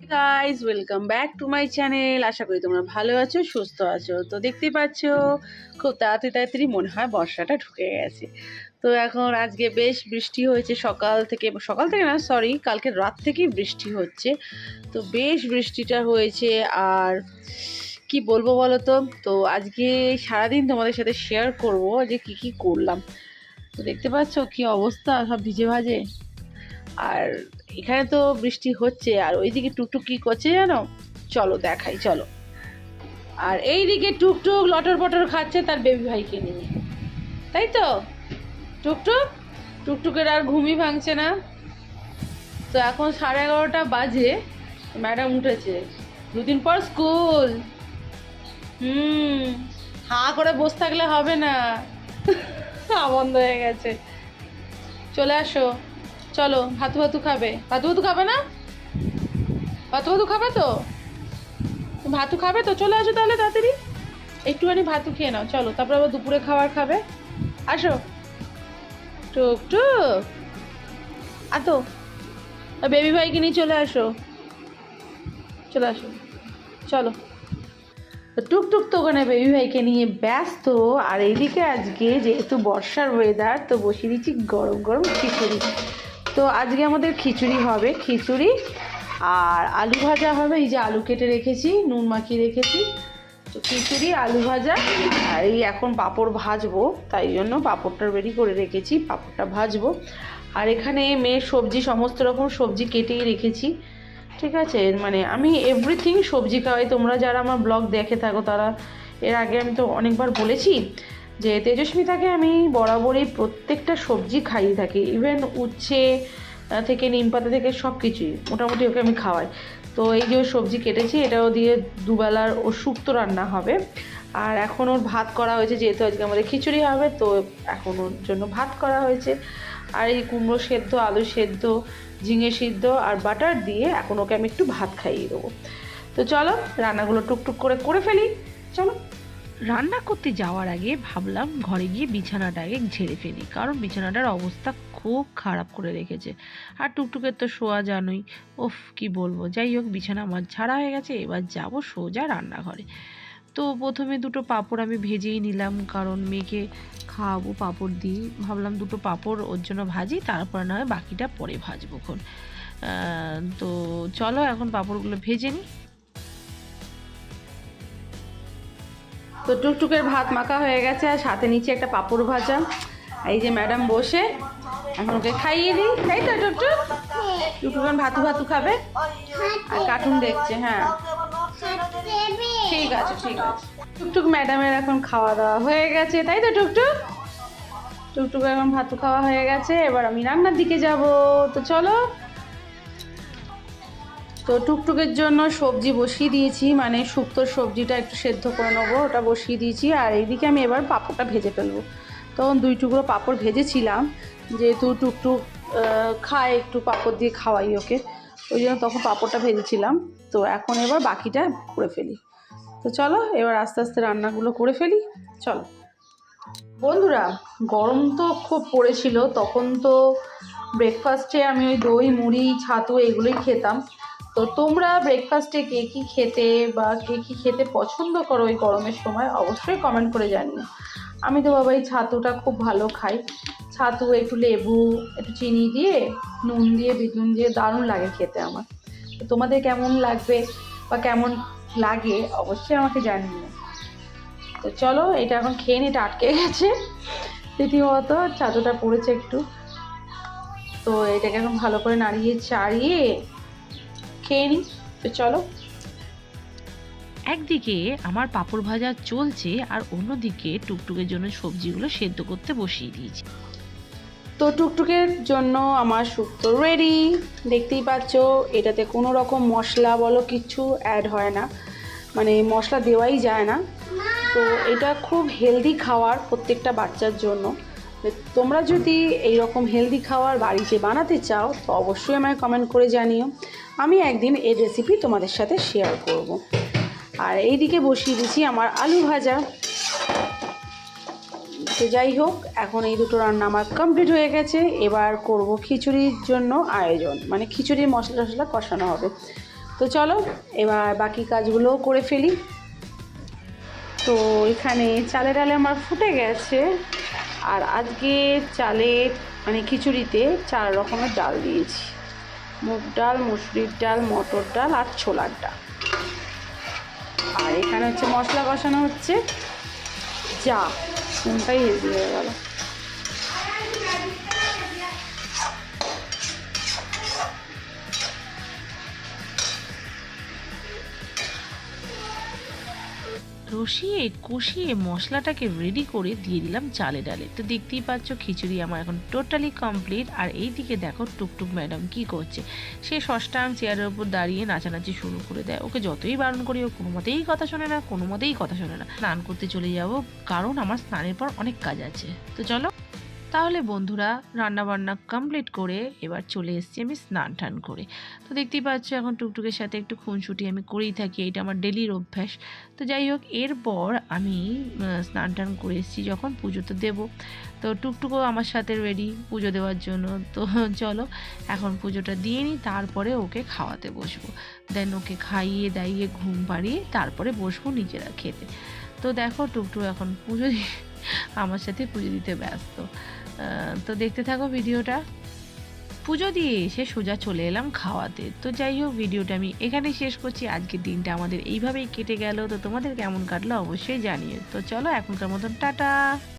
Guys welcome back to my channel আশা করি তোমরা ভালো আছো, সুস্থ আছো। তো দেখতেই পাচ্ছ, খুব তাড়াতাড়ি তাড়াতাড়ি মনে হয় বর্ষাটা ঢুকে গেছে। তো এখন আজকে বেশ বৃষ্টি হয়েছে সকাল থেকে সকাল থেকে না সরি কালকে রাত থেকেই বৃষ্টি হচ্ছে। তো বেশ বৃষ্টিটা হয়েছে, আর কি বলব বলো তো তো আজকে সারাদিন তোমাদের সাথে শেয়ার করব যে কি কি করলাম। তো দেখতে পাচ্ছ কি অবস্থা, সব ভিজে ভাজে? আর এখানে তো বৃষ্টি হচ্ছে, আর ওইদিকে টুকটুক কি করছে জানো? চলো দেখাই, চলো। আর এইদিকে টুকটুক লটর পটর খাচ্ছে তার বেবি ভাইকে নিয়ে। তাই তো? টুকটুক? টুকটুকের আর ঘুমই ভাঙছে না। তো এখন সাড়ে এগারোটা বাজে, ম্যাডাম উঠেছে। দুদিন পর স্কুল। হুম, হাঁ করে বসে থাকলে হবে না। বন্ধ হয়ে গেছে। চলে আসো। চলো, ভাতু ভাতু খাবে। ভাতু ভাতু খাবে না? ভাতু ভাতু খাবে তো? ভাতু খাবে তো? চলে আসো তাহলে তাড়াতাড়ি। একটুখানি ভাতু খেয়ে নাও, চলো। তারপর আবার দুপুরে খাবার খাবে। আসো। টুক টুক। আতো, বেবি ভাইকে নিয়ে চলে আসো। চলে আসো। চলো। টুকটুক তো ওখানে বেবি ভাইকে নিয়ে ব্যস্ত। আর এইদিকে আজকে যেহেতু বর্ষার ওয়েদার তো বসিয়ে দিচ্ছি গরম গরম খিচুড়ি। তো আজকে আমাদের খিচুড়ি হবে, খিচুড়ি আর আলু ভাজা হবে। এই যে আলু কেটে রেখেছি, নুন মাখিয়ে রেখেছি। তো খিচুড়ি, আলু ভাজা আর এই এখন পাঁপড় ভাজবো, তাই জন্য পাঁপড়টা রেডি করে রেখেছি, পাঁপড়টা ভাজবো। আর এখানে মেয়ের সবজি, সমস্ত রকম সবজি কেটেই রেখেছি। ঠিক আছে? মানে আমি এভরিথিং সবজি খাওয়াই। তোমরা যারা আমার ব্লগ দেখে থাকো, তারা এর আগে আমি তো অনেকবার বলেছি যে তেজস্মিতাকে আমি বরাবরই প্রত্যেকটা সবজি খাইয়ে থাকি। ইভেন উচ্ছে থেকে নিম পাতা থেকে সব কিছুই মোটামুটি ওকে আমি খাওয়াই। তো এই যে সবজি কেটেছি, এটাও দিয়ে দুবেলার ও শুক্তো রান্না হবে। আর এখন ওর ভাত করা হয়েছে, যেহেতু আজকে আমাদের খিচুড়ি হবে, তো এখন ওর জন্য ভাত করা হয়েছে। আর এই কুমড়ো সেদ্ধ, আলু সেদ্ধ, ঝিঙে সিদ্ধ আর বাটার দিয়ে এখন ওকে আমি একটু ভাত খাইয়ে দেবো। তো চলো, রান্নাগুলো টুকটুক করে করে ফেলি। চলো। রান্না করতে যাওয়ার আগে ভাবলাম ঘরে গিয়ে বিছানাটা আগে ঝেড়ে ফেলি, কারণ বিছানাটার অবস্থা খুব খারাপ করে রেখেছে। আর টুকটুকের তো শোয়া জানোই ওফ কি বলব। যাই হোক, বিছানা আমার ছাড়া হয়ে গেছে, এবার যাব সোজা রান্নাঘরে। তো প্রথমে দুটো পাঁপড় আমি ভেজেই নিলাম, কারণ মেয়েকে খাওয়াবো পাঁপড় দিই ভাবলাম দুটো পাঁপড় ওর জন্য ভাজি, তারপর না হয় বাকিটা পরে ভাজবো খন তো চলো এখন পাঁপড়গুলো ভেজে নিই। তো টুকটুকের ভাত মাখা হয়ে গেছে আর সাথে নিচে একটা পাঁপড় ভাজা। এই যে ম্যাডাম বসে, এখন ওকে খাইয়ে দিই। তাই তো টুকটুক। টুকটুক এখন ভাতু ভাতু খাবে। আর কার্টুন দেখছে হ্যাঁ। ঠিক আছে ঠিক আছে। টুকটুক ম্যাডামের এখন খাওয়া দাওয়া হয়ে গেছে, তাই তো টুকটুক? টুকটুক এখন ভাতু খাওয়া হয়ে গেছে, এবার আমি রান্নার দিকে যাব। তো চলো। তো টুকটুকের জন্য সবজি বসিয়ে দিয়েছি মানে শুক্তোর সবজিটা একটু সেদ্ধ করে নেব, ওটা বসিয়ে দিয়েছি। আর এইদিকে আমি এবার পাঁপড়টা ভেজে ফেলব। তখন দুই টুকরো পাঁপড় ভেজেছিলাম, যেহেতু টুকটুক খায় একটু পাঁপড় দিয়ে খাওয়াই ওকে, ওই জন্য তখন পাঁপড়টা ভেজেছিলাম। তো এখন এবার বাকিটা করে ফেলি। তো চলো, এবার আস্তে আস্তে রান্নাগুলো করে ফেলি। চলো। বন্ধুরা, গরম তো খুব পড়েছিল, তখন তো ব্রেকফাস্টে আমি ওই দই, মুড়ি, ছাতু এগুলোই খেতাম। তো তোমরা ব্রেকফাস্টে কে কী খেতে বা কে কী খেতে পছন্দ করো ওই গরমের সময়, অবশ্যই কমেন্ট করে জানিও। আমি তো বাবা এই ছাতুটা খুব ভালো খাই। ছাতু, একটু লেবু, একটু চিনি দিয়ে, নুন দিয়ে বিট নুন দিয়ে দারুণ লাগে খেতে আমার। তো তোমাদের কেমন লাগবে বা কেমন লাগে অবশ্যই আমাকে জানিও। তো চলো, এটা এখন খেয়ে এটা আটকে গেছে। রীতিমতো ছাতুটা পড়েছে একটু। তো এটাকে এখন ভালো করে নাড়িয়ে, চাড়িয়ে খেয়ে নিই তো চলো। একদিকে আমার পাঁপড় ভাজা চলছে আর অন্যদিকে টুকটুকের জন্য সবজিগুলো সেদ্ধ করতে বসিয়ে দিয়েছি। তো টুকটুকের জন্য আমার শুক্তো রেডি দেখতেই পাচ্ছ এটাতে কোনো রকম মশলা বলো কিচ্ছু অ্যাড হয় না। মানে মশলা দেওয়াই যায় না। তো এটা খুব হেলদি খাওয়ার প্রত্যেকটা বাচ্চার জন্য। তোমরা যদি এই রকম হেলদি খাওয়ার বাড়িতে বানাতে চাও তো অবশ্যই আমায় কমেন্ট করে জানিও। আমি একদিন এই রেসিপি তোমাদের সাথে শেয়ার করব। আর এইদিকে বসিয়ে দিচ্ছি আমার আলু ভাজা। তো যাই হোক, এখন এই দুটো রান্না আমার কমপ্লিট হয়ে গেছে। এবার করব খিচুড়ির জন্য আয়োজন মানে খিচুড়ির মশলা টশলা কষানো হবে। তো চলো, এবার বাকি কাজগুলোও করে ফেলি। তো এখানে চালে ডালে আমার ফুটে গেছে। আর আজকে চালে মানে খিচুড়িতে চার রকমের ডাল দিয়েছি। মুগ ডাল, মুসুরির ডাল, মটর ডাল আর ছোলার ডাল। আর এখানে হচ্ছে মশলা কষানো হচ্ছে চা। কোনটাই হেজি হয়ে গেল। রসিয়ে কষিয়ে মশলাটাকে রেডি করে দিয়ে দিলাম চালে ডালে। তো দেখতেই পাচ্ছ খিচুড়ি আমার এখন টোটালি কমপ্লিট আর এই দিকে দেখো টুকটুক ম্যাডাম কি করছে। সে ষষ্ঠাং চেয়ারের ওপর দাঁড়িয়ে নাচানাচি শুরু করে দেয়। ওকে যতই বারণ করি, ও কোনো মতেই কথা শোনে না, কোনো মতেই কথা শোনে না। স্নান করতে চলে যাব, কারণ আমার স্নানের পর অনেক কাজ আছে। তো চলো। তাহলে বন্ধুরা রান্না বান্না কমপ্লিট করে এবার চলে এসেছি আমি স্নান টান করে। তো দেখতেই পাচ্ছ এখন টুকটুকের সাথে একটু খুনসুটি আমি করেই থাকি, এটা আমার ডেলির অভ্যাস। তো যাই হোক, এরপর আমি স্নান টান করে এসেছি যখন পুজো তো দেবো। তো টুকটুকও আমার সাথে রেডি পুজো দেওয়ার জন্য। তো চলো এখন পুজোটা দিয়ে নিই, তারপরে ওকে খাওয়াতে বসবো। দেন ওকে খাইয়ে দাইয়ে ঘুম পাড়িয়ে তারপরে বসবো নিজেরা খেতে। তো দেখো টুকটুক এখন পুজো আমার সাথে পুজো দিতে ব্যস্ত। তো দেখতে থাকো ভিডিওটা। পুজো দিয়ে এসে সোজা চলে এলাম খাওয়াতে। তো যাই হোক, ভিডিওটা আমি এখানে শেষ করছি। আজকের দিনটা আমাদের এইভাবেই কেটে গেল। তো তোমাদের কেমন কাটলো অবশ্যই জানিও। তো চলো এখনকার মতন, টাটা!